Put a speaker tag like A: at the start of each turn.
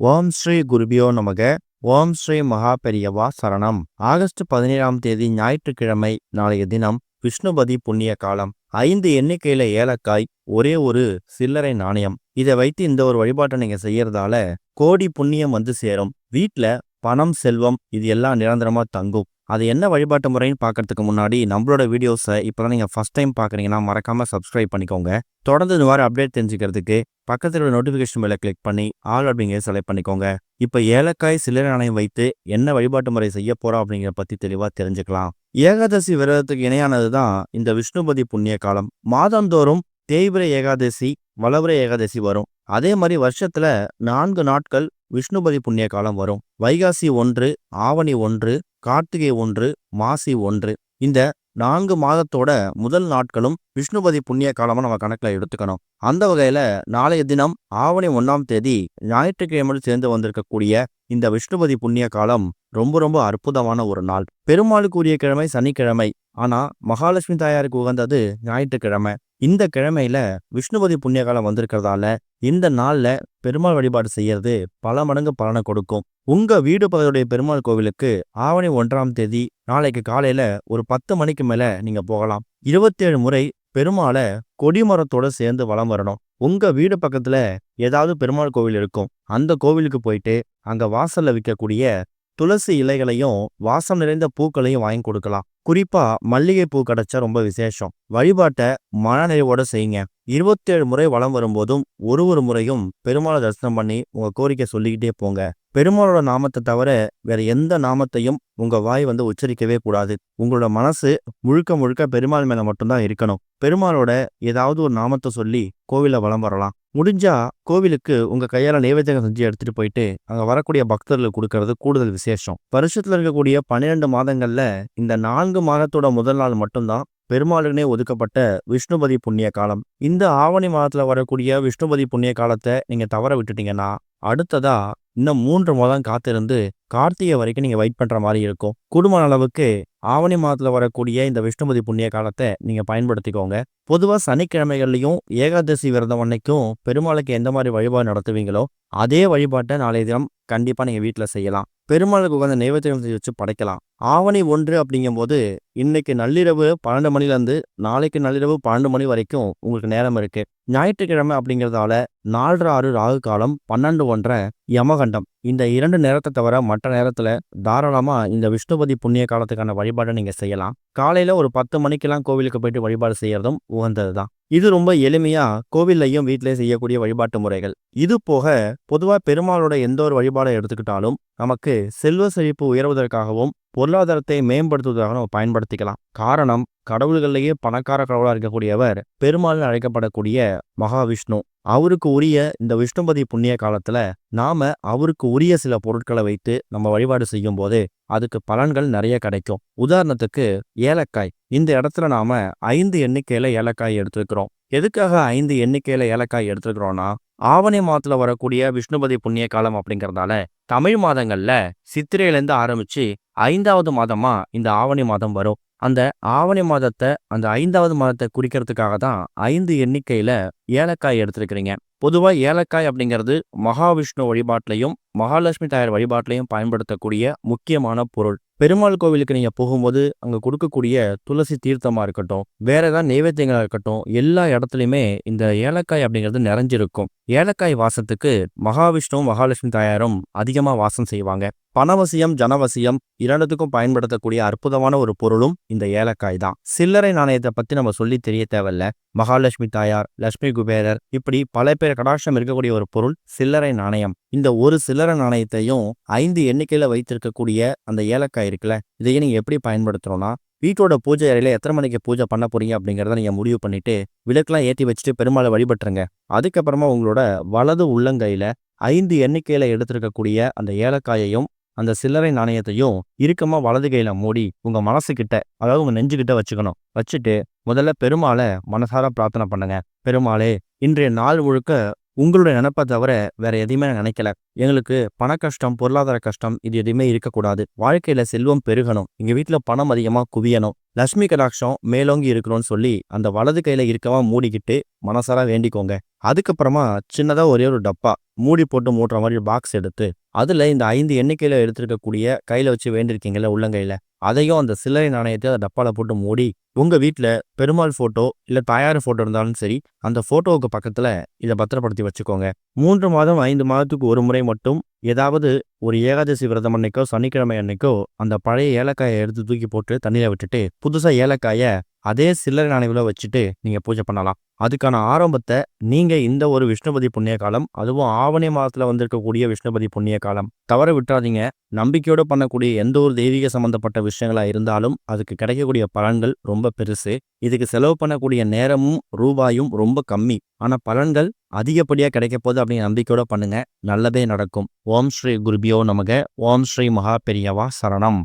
A: ஓம் ஸ்ரீ குருபியோ நமக. ஓம் ஸ்ரீ மகா பெரியவா சரணம். ஆகஸ்ட் பதினேழாம் தேதி ஞாயிற்றுக்கிழமை நாளைய தினம் விஷ்ணுபதி புண்ணிய காலம். ஐந்து எண்ணிக்கையில ஏலக்காய் ஒரே ஒரு சில்லறை நாணயம். இதை வைத்து இந்த ஒரு வழிபாட்டை நீங்க செய்யறதால கோடி புண்ணியம் வந்து சேரும். வீட்ல பணம் செல்வம் இது எல்லாம் நிரந்தரமா தங்கும். அது என்ன வழிபாட்டு முறைன்னு பார்க்கறதுக்கு முன்னாடி நம்மளோட வீடியோஸை இப்போதான் நீங்கள் ஃபஸ்ட் டைம் பார்க்குறீங்கன்னா மறக்காமல் சப்ஸ்கிரைப் பண்ணிக்கோங்க. தொடர்ந்து இந்த மாதிரி அப்டேட் தெரிஞ்சுக்கிறதுக்கு பக்கத்தில் உள்ள நோட்டிஃபிகேஷன் மேலே கிளிக் பண்ணி ஆல் அப்படிங்கிறத செலக்ட் பண்ணிக்கோங்க. இப்போ ஏலக்காய் சில்லறை நாணயம் வைத்து என்ன வழிபாட்டு முறை செய்ய போகிறோம் அப்படிங்கிறத பற்றி தெளிவாக தெரிஞ்சுக்கலாம். ஏகாதசி விரதத்துக்கு இணையானது தான் இந்த விஷ்ணுபதி புண்ணிய காலம். மாதந்தோறும் தேய்பிர ஏகாதசி வளவர ஏகாதசி வரும். அதே மாதிரி வருஷத்துல நான்கு நாட்கள் விஷ்ணுபதி புண்ணிய காலம் வரும். வைகாசி ஒன்று ஆவணி ஒன்று கார்த்திகை ஒன்று மாசி ஒன்று. இந்த நான்கு மாதத்தோட முதல் நாட்களும் விஷ்ணுபதி புண்ணிய காலமா நம்ம கணக்குல எடுத்துக்கணும். அந்த வகையில நாளைய தினம் ஆவணி ஒன்னாம் தேதி ஞாயிற்றுக்கிழமை சேர்ந்து வந்திருக்கக்கூடிய இந்த விஷ்ணுபதி புண்ணிய காலம் ரொம்ப ரொம்ப அற்புதமான ஒரு நாள். பெருமாளுக்குரிய கிழமை சனிக்கிழமை ஆனா மகாலட்சுமி தாயாருக்கு உகந்தது ஞாயிற்றுக்கிழமை. இந்த கிழமையில விஷ்ணுபதி புண்ணிய காலம் வந்திருக்கிறதால இந்த நாள்ல பெருமாள் வழிபாடு செய்யறது பல மடங்கு பலனை கொடுக்கும். உங்க வீடு பகுதியுடைய பெருமாள் கோவிலுக்கு ஆவணி ஒன்றாம் தேதி நாளைக்கு காலையில ஒரு பத்து மணிக்கு மேல நீங்க போகலாம். இருபத்தேழு முறை பெருமாளை கொடிமரத்தோட சேர்ந்து வலம் வரணும். உங்க வீடு பக்கத்துல ஏதாவது பெருமாள் கோவில் இருக்கும் அந்த கோவிலுக்கு போயிட்டு அங்க வாசல்ல விற்கக்கூடிய துளசி இலைகளையும் வாசம் நிறைந்த பூக்களையும் வாங்கி கொடுக்கலாம். குறிப்பா மல்லிகைப்பூ கிடச்சா கிடைச்சா ரொம்ப விசேஷம். வழிபாட்டை மனநிறைவோட செய்யுங்க. இருபத்தேழு முறை வலம் வரும்போதும் ஒரு ஒரு முறையும் பெருமாளை தரிசனம் பண்ணி உங்க கோரிக்கை சொல்லிக்கிட்டே போங்க. பெருமாளோட நாமத்தை தவிர வேற எந்த நாமத்தையும் உங்க வாய் வந்து உச்சரிக்கவே கூடாது. உங்களோட மனசு முழுக்க முழுக்க பெருமாள் மேல மட்டும்தான் இருக்கணும். பெருமாளோட ஏதாவது ஒரு நாமத்தை சொல்லி கோவில வலம் வரலாம். முடிஞ்சால் கோவிலுக்கு உங்கள் கையால் நைவேத்தியம் செஞ்சு எடுத்துகிட்டு போயிட்டு அங்கே வரக்கூடிய பக்தர்களுக்கு கொடுக்கறது கூடுதல் விசேஷம். வருஷத்தில் இருக்கக்கூடிய பன்னிரெண்டு மாதங்களில் இந்த நான்கு மாதத்தோட முதல் நாள் மட்டும்தான் பெருமாளுனே ஒதுக்கப்பட்ட விஷ்ணுபதி புண்ணிய காலம். இந்த ஆவணி மாதத்தில் வரக்கூடிய விஷ்ணுபதி புண்ணிய காலத்தை நீங்கள் தவற விட்டுட்டீங்கன்னா அடுத்ததா இன்னும் மூன்று மாதம் காத்திருந்து கார்த்திகை வரைக்கும் நீங்கள் வெயிட் பண்ணுற மாதிரி இருக்கும். குடும்ப அளவுக்கு ஆவணி மாதத்தில் வரக்கூடிய இந்த விஷ்ணுபதி புண்ணிய காலத்தை நீங்க பயன்படுத்திக்கோங்க. பொதுவா சனிக்கிழமைகள்லையும் ஏகாதசி விரதம் அன்னைக்கும் பெருமாளுக்கு எந்த மாதிரி வழிபாடு நடத்துவீங்களோ அதே வழிபாட்டை நாளைய தினம் கண்டிப்பா நீங்க வீட்டில் செய்யலாம். பெருமாளுக்கு உட்காந்து நைவேத்தியம் செஞ்சு வச்சு படைக்கலாம். ஆவணி ஒன்று அப்படிங்கும்போது இன்னைக்கு நள்ளிரவு பன்னெண்டு மணிலேருந்து நாளைக்கு நள்ளிரவு பன்னெண்டு மணி வரைக்கும் உங்களுக்கு நேரம் இருக்கு. ஞாயிற்றுக்கிழமை அப்படிங்கிறதால நாலரை ஆறு ராகு காலம் பன்னெண்டு ஒன்றரை யமகண்டம். இந்த இரண்டு நேரத்தை தவிர மற்ற நேரத்தில் தாராளமாக இந்த விஷ்ணுபதி புண்ணிய காலத்துக்கான வழிபாடை நீங்கள் செய்யலாம். காலையில் ஒரு பத்து மணிக்கெல்லாம் கோவிலுக்கு போயிட்டு வழிபாடு செய்யறதும் உகந்தது தான் இது ரொம்ப எளிமையா கோவில்லையும் வீட்டிலேயே செய்யக்கூடிய வழிபாட்டு முறைகள். இது போக பொதுவா பெருமாளோட எந்த ஒரு வழிபாடை எடுத்துக்கிட்டாலும் நமக்கு செல்வ செழிப்பு உயர்வதற்காகவும் பொருளாதாரத்தை மேம்படுத்துவதற்காக நம்ம பயன்படுத்திக்கலாம். காரணம் கடவுள்கள்லேயே பணக்கார கடவுளாக இருக்கக்கூடியவர் பெருமாள் அழைக்கப்படக்கூடிய மகாவிஷ்ணு. அவருக்கு உரிய இந்த விஷ்ணுபதி புண்ணிய காலத்துல நாம அவருக்கு உரிய சில பொருட்களை வைத்து நம்ம வழிபாடு செய்யும் போது அதுக்கு பலன்கள் நிறைய கிடைக்கும். உதாரணத்துக்கு ஏலக்காய். இந்த இடத்துல நாம ஐந்து எண்ணிக்கையில ஏலக்காய் எடுத்துருக்கிறோம். எதுக்காக ஐந்து எண்ணிக்கையில ஏலக்காய் எடுத்துருக்கிறோம்னா ஆவணி மாதத்துல வரக்கூடிய விஷ்ணுபதி புண்ணிய காலம் அப்படிங்கறதால தமிழ் மாதங்கள்ல சித்திரையிலேருந்து ஆரம்பிச்சு ஐந்தாவது மாதமா இந்த ஆவணி மாதம் வரும். அந்த ஆவணி மாதத்தை அந்த ஐந்தாவது மாதத்தை குறிக்கிறதுக்காக தான் ஐந்து எண்ணிக்கையில ஏலக்காய் எடுத்திருக்கிறீங்க. பொதுவா ஏலக்காய் அப்படிங்கிறது மகாவிஷ்ணு வழிபாட்டிலையும் மகாலட்சுமி தாயார் வழிபாட்டிலையும் பயன்படுத்தக்கூடிய முக்கியமான பொருள். பெருமாள் கோவிலுக்கு நீங்க போகும்போது அங்க கொடுக்கக்கூடிய துளசி தீர்த்தமா இருக்கட்டும் வேற ஏதாவது நைவேத்தியங்களா இருக்கட்டும் எல்லா இடத்துலையுமே இந்த ஏலக்காய் அப்படிங்கிறது நிறைஞ்சிருக்கும். ஏலக்காய் வாசத்துக்கு மகாவிஷ்ணுவும் மகாலட்சுமி தாயாரும் அதிகமா வாசம் செய்வாங்க. பணவசியம் ஜனவசியம் இரண்டுத்துக்கும் பயன்படுத்தக்கூடிய அற்புதமான ஒரு பொருளும் இந்த ஏலக்காய் தான். சில்லறை நாணயத்தை பத்தி நம்ம சொல்லி தெரிய தேவையில்ல. மகாலட்சுமி தாயார் லட்சுமி குபேரர் இப்படி பல பேர் கடாட்சம் இருக்கக்கூடிய ஒரு பொருள் சில்லறை நாணயம். இந்த ஒரு சில்லறை நாணயத்தையும் ஐந்து எண்ணிக்கையில வைத்திருக்கக்கூடிய அந்த ஏலக்காய் இருக்குல்ல இதையே நீங்க எப்படி பயன்படுத்துறோம்னா வீட்டோட பூஜை அறையில எத்தனை மணிக்கு பூஜை பண்ண போறீங்க அப்படிங்கிறத நீங்க முடிவு பண்ணிட்டு விளக்கெல்லாம் ஏற்றி வச்சுட்டு பெருமாளை வழிபட்டுருங்க. அதுக்கப்புறமா உங்களோட வலது உள்ளங்கையில ஐந்து எண்ணிக்கையில எடுத்திருக்கக்கூடிய அந்த ஏலக்காயையும் அந்த சில்லறை நாணயத்தையும் இறுக்கமாக வலது கையில மூடி உங்க மனசுக்கிட்ட அதாவது உங்க நெஞ்சுக்கிட்ட வச்சுக்கணும். வச்சுட்டு முதல்ல பெருமாளை மனசார பிரார்த்தனை பண்ணுங்க. பெருமாளே இன்றைய நாள் முழுக்க உங்களுடைய நினைப்பை தவிர வேற எதையுமே நினைக்கல. எங்களுக்கு பண கஷ்டம் பொருளாதார கஷ்டம் இது எதுவுமே இருக்கக்கூடாது. வாழ்க்கையில செல்வம் பெருகணும். எங்க வீட்டுல பணம் அதிகமா குவியணும். லட்சுமி கடாட்சம் மேலோங்கி இருக்கணும்னு சொல்லி அந்த வலது கையில இருக்கவா மூடிக்கிட்டு மனசார வேண்டிக்கோங்க. அதுக்கப்புறமா சின்னதா ஒரே ஒரு டப்பா மூடி போட்டு மூட்டுற மாதிரி பாக்ஸ் எடுத்து அதுல இந்த ஐந்து எண்ணிக்கையில எடுத்திருக்கக்கூடிய கையில வச்சு வேண்டியிருக்கீங்கல்ல உள்ளங்கையில. அதையும் அந்த சில்லறை நாணயத்தை அந்த டப்பாவில் போட்டு மூடி உங்கள் வீட்டில் பெருமாள் ஃபோட்டோ இல்லை தாயார் ஃபோட்டோ இருந்தாலும் சரி அந்த ஃபோட்டோவுக்கு பக்கத்தில் இதை பத்திரப்படுத்தி வச்சுக்கோங்க. மூன்று மாதம் ஐந்து மாதத்துக்கு ஒரு முறை மட்டும் ஏதாவது ஒரு ஏகாதசி விரதம் அன்னைக்கோ சனிக்கிழமை அன்னைக்கோ அந்த பழைய ஏலக்காயை எடுத்து தூக்கி போட்டு தண்ணியில் விட்டுட்டு புதுசாக ஏலக்காயை அதே சில்லறை நாணயவில் வச்சுட்டு நீங்கள் பூஜை பண்ணலாம். அதுக்கான ஆரம்பத்தை நீங்கள் இந்த ஒரு விஷ்ணுபதி புண்ணிய காலம் அதுவும் ஆவணி மாதத்தில் வந்திருக்கக்கூடிய விஷ்ணுபதி புண்ணிய காலம் தவற விட்டுறாதீங்க. நம்பிக்கையோடு பண்ணக்கூடிய எந்த ஒரு தெய்வீக சம்பந்தப்பட்ட விஷயங்களாக இருந்தாலும் அதுக்கு கிடைக்கக்கூடிய பலன்கள் ரொம்ப பெருசு. இதுக்கு செலவு பண்ணக்கூடிய நேரமும் ரூபாயும் ரொம்ப கம்மி. ஆனால் பலன்கள் அதிகப்படியாக கிடைக்க போகுது அப்படின்னு நம்பிக்கையோட பண்ணுங்க. நல்லதே நடக்கும். ஓம் ஸ்ரீ குருபியோ நமக. ஓம் ஸ்ரீ மகா பெரியவா சரணம்.